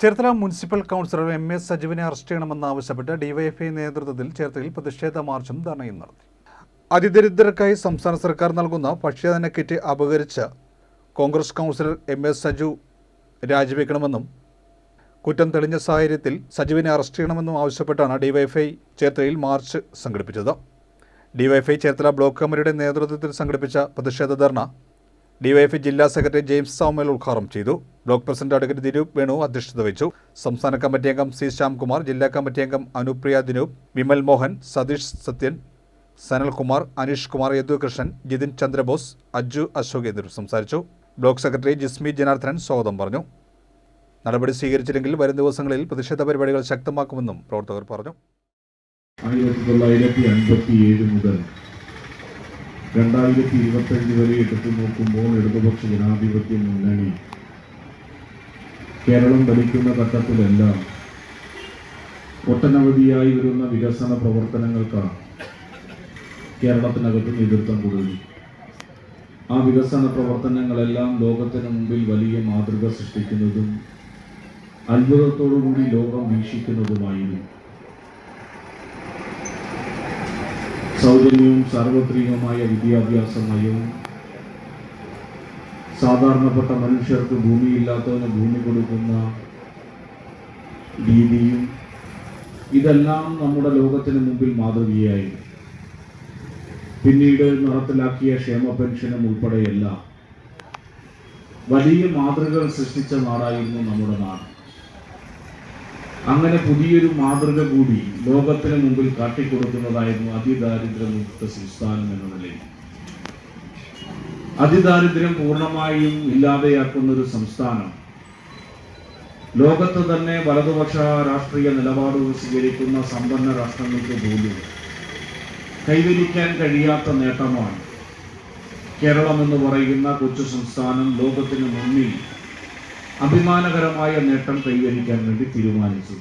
Cherthala municipal councillor M S സജീവിനെ arrest ചെയ്യണമെന്നാവശ്യപ്പെട്ട് DYFI നേതൃത്വത്തിൽ ചേർത്തലയിൽ പ്രതിഷേധ മാർച്ചും ധർണയും നടത്തി. അതിദരിദ്രർക്കായി സംസ്ഥാന സർക്കാർ നൽകുന്ന ഭക്ഷ്യധന kit അപകരിച്ച് Congress councillor M S Saju രാജിവെക്കണമെന്നും കുറ്റം തെളിഞ്ഞ സാഹചര്യത്തിൽ സജീവിനെ അറസ്റ്റ് ചെയ്യണമെന്നും ആവശ്യപ്പെട്ടാണ് ഡിവൈഎഫ്ഐ ചേർത്തലയിൽ മാർച്ച് സംഘടിപ്പിച്ചത്. ഡിവൈഎഫ്ഐ ചേർത്തല ബ്ലോക്ക് കമ്മിറ്റിയുടെ നേതൃത്വത്തിൽ സംഘടിപ്പിച്ച പ്രതിഷേധ ധർണ ഡിവൈഎഫ്ഐ ജില്ലാ സെക്രട്ടറി ജെയിംസ് സാമുവൽ ഉദ്ഘാടനം ചെയ്തു. Block president advocate Dinoop Venu അധ്യക്ഷത വഹിച്ചു. സംസ്ഥാന കമ്മിറ്റി അംഗം സി ശ്യാംകുമാർ ജില്ലാ കമ്മിറ്റി അംഗം അനുപ്രിയ ദിനൂപ് വിമൽ മോഹൻ സതീഷ് സത്യൻ സനൽകുമാർ അനീഷ് കുമാർ യദുകൃഷ്ണൻ ജിതിൻ ചന്ദ്രബോസ് അജു അശോക് എന്നിവർ സംസാരിച്ചു. ബ്ലോക്ക് സെക്രട്ടറി ജിസ്മി ജനാർദ്ദനൻ സ്വാഗതം പറഞ്ഞു. നടപടി സ്വീകരിച്ചില്ലെങ്കിൽ വരും ദിവസങ്ങളിൽ പ്രതിഷേധ പരിപാടികൾ ശക്തമാക്കുമെന്നും പ്രവർത്തകർ പറഞ്ഞു. ആയിരത്തി തൊള്ളായിരത്തി അൻപത്തി ഏഴ് മുതൽ രണ്ടായിരത്തി ഇരുപത്തഞ്ച് വരെ എടുത്തു നോക്കുമ്പോൾ ഇടതുപക്ഷ ജനാധിപത്യ മുന്നണി കേരളം ഭരിക്കുന്ന ഘട്ടത്തിലെല്ലാം ഒട്ടനവധിയായി വരുന്ന വികസന പ്രവർത്തനങ്ങൾക്കാണ് കേരളത്തിനകത്ത് നേതൃത്വം കൊടുക്കുന്നത്. ആ വികസന പ്രവർത്തനങ്ങളെല്ലാം ലോകത്തിന് മുമ്പിൽ വലിയ മാതൃക സൃഷ്ടിക്കുന്നതും അത്ഭുതത്തോടുകൂടി ലോകം വീക്ഷിക്കുന്നതുമായിരുന്നു. സൗജന്യവും സാർവത്രികവുമായ വിദ്യാഭ്യാസ നയവും. സാധാരണപ്പെട്ട മനുഷ്യർക്ക് ഭൂമിയില്ലാത്തവന് ഭൂമി കൊടുക്കുന്ന രീതിയും ഇതെല്ലാം നമ്മുടെ ലോകത്തിന് മുമ്പിൽ മാതൃകയായി. പിന്നീട് നടപ്പിലാക്കിയ ക്ഷേമ പെൻഷനും ഉൾപ്പെടെയെല്ലാം വലിയ മാതൃകകൾ സൃഷ്ടിച്ച നാടായിരുന്നു നമ്മുടെ നാട്. അങ്ങനെ പുതിയൊരു മാതൃക കൂടി ലോകത്തിന് മുമ്പിൽ കാട്ടിക്കൊടുക്കുന്നതായിരുന്നു അതിദാരിദ്ര്യമുക്ത സംസ്ഥാനം എന്ന നിലയിൽ. അതിദാരിദ്ര്യം പൂർണമായും ഇല്ലാതെയാക്കുന്ന ഒരു സംസ്ഥാനം. ലോകത്ത് തന്നെ വലതുപക്ഷ രാഷ്ട്രീയ നിലപാടുകൾ സ്വീകരിക്കുന്ന സമ്പന്ന രാഷ്ട്രങ്ങൾക്ക് പോലും കൈവരിക്കാൻ കഴിയാത്ത നേട്ടമാണ് കേരളം എന്ന് പറയുന്ന കൊച്ചു സംസ്ഥാനം ലോകത്തിന് മുന്നിൽ അഭിമാനകരമായ നേട്ടം കൈവരിക്കാൻ വേണ്ടി തീരുമാനിച്ചു.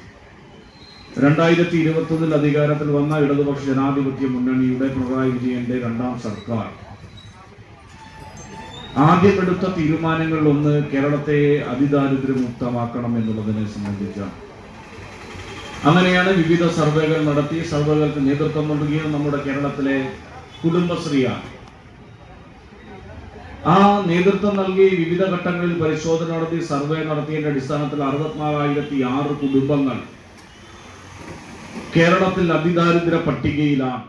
രണ്ടായിരത്തി ഇരുപത്തൊന്നിൽ അധികാരത്തിൽ വന്ന ഇടതുപക്ഷ ജനാധിപത്യ മുന്നണിയുടെ പിണറായി വിജയന്റെ രണ്ടാം സർക്കാർ. ആദ്യമെടുത്ത തീരുമാനങ്ങളിൽ ഒന്ന് കേരളത്തെ അതിദാരിദ്ര്യമുക്തമാക്കണം എന്നുള്ളതിനെ സംബന്ധിച്ചാണ് അങ്ങനെയാണ് വിവിധ സർവേകൾ നടത്തി സർവേകൾക്ക് നേതൃത്വം നൽകിയത് നമ്മുടെ കേരളത്തിലെ കുടുംബശ്രീയാണ്. ആ നേതൃത്വം നൽകി വിവിധ ഘട്ടങ്ങളിൽ പരിശോധന നടത്തി സർവേ നടത്തിയതിന്റെ അടിസ്ഥാനത്തിൽ അറുപത്തിനാലായിരത്തി ആറ് കുടുംബങ്ങൾ കേരളത്തിൽ അതിദാരിദ്ര്യ പട്ടികയിലാണ്.